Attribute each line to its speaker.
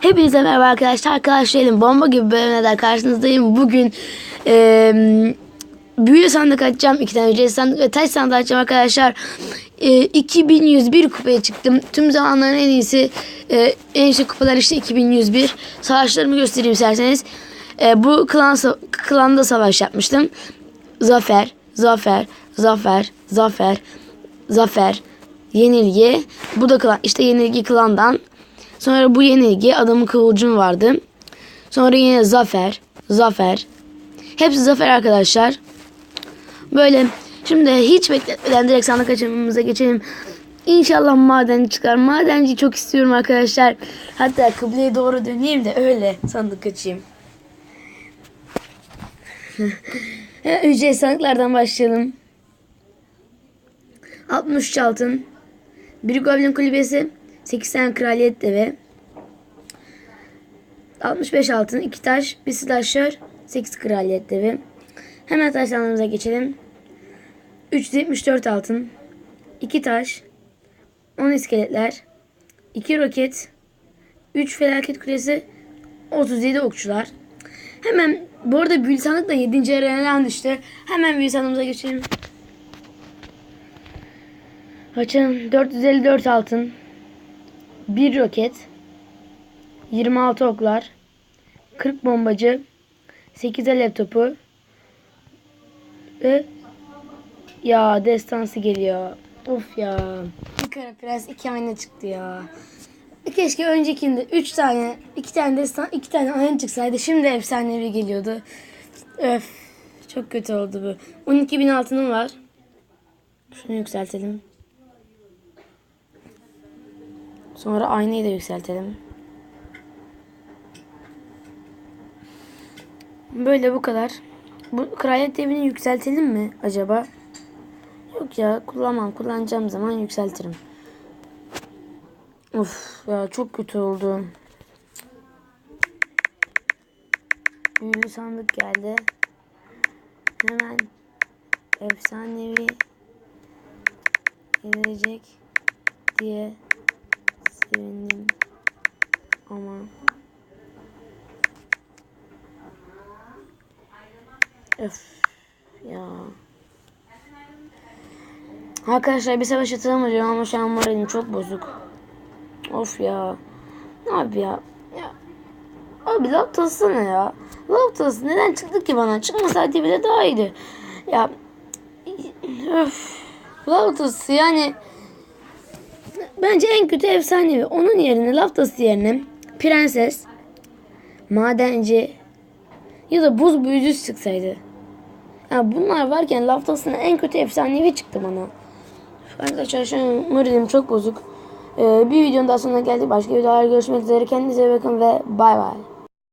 Speaker 1: Hepinize merhaba arkadaşlar. Arkadaşlarım bomba gibi bölümle daha karşınızdayım. Bugün eee büyülü sandık açacağım. iki tane ücretsiz sandık ve taş sandık açacağım arkadaşlar. Eee 2101 kupaya çıktım. Tüm zamanların en iyisi eee, en yüksek kupalar işte 2101. Savaşlarımı göstereyim isterseniz. Eee, bu klan, klanda savaş yapmıştım. Zafer, zafer, zafer, zafer, zafer, yenilgi. Bu da klan, işte yenilgi klandan. Sonra bu yenilgi adamın kıvılcım vardı. Sonra yine zafer, zafer. Hepsi zafer arkadaşlar. Böyle şimdi hiç bekletmeden direkt sandık açılımımıza geçelim. İnşallah maden çıkar. Madenci çok istiyorum arkadaşlar. Hatta kıbleye doğru döneyim de öyle sandık açayım. Ücret sandıklardan başlayalım. 63 altın. Bir goblin kulübesi. 8 tane kraliyet devi. 65 altın. 2 taş. Bir slasher. 8 kraliyet devi. Hemen taşlarımıza geçelim. 374 altın. 2 taş. 10 iskeletler. 2 roket. 3 felaket kulesi. 37 okçular. Hemen bu arada Bülsanlık da 7. araya düştü. Hemen Bülsanlığımıza geçelim. Açalım. 454 altın. 1 roket. 26 oklar. 40 bombacı. 8 alev topu. Ve ya destansı geliyor. Of ya. Kara prens iki ayna çıktı ya. Keşke öncekinde 3 tane, 2 tane destan, 2 tane ayna çıksaydı. Şimdi efsanevi geliyordu. Öf. Çok kötü oldu bu. 12 bin altınım var. Şunu yükseltelim. Sonra aynayı da yükseltelim. Böyle bu kadar. Bu kraliyet devini yükseltelim mi acaba? Yok ya kullanmam. Kullanacağım zaman yükseltirim. Of ya çok kötü oldu. Büyülü sandık geldi. Hemen efsanevi gelecek diye sevindim ama öf ya. Arkadaşlar bir savaş atılamayacağım ama şu an moralim çok bozuk. Of ya. Abi ya? Ya. Abi laf tası ne ya. Laf tası neden çıktı ki bana? Çıkmasaydı bile daha iyiydi. Ya. Öf. Laf tası yani Bence en kötü efsanevi. Onun yerine Laftası yerine Prenses, Madenci ya da Buz Büyücüsü çıksaydı. Ya bunlar varken Laftası'nın en kötü efsanevi çıktı bana. Arkadaşlar şu an moralim çok bozuk. Ee, bir videonun daha sonuna geldik. Başka videolarda görüşmek üzere. Kendinize bakın ve bay bay.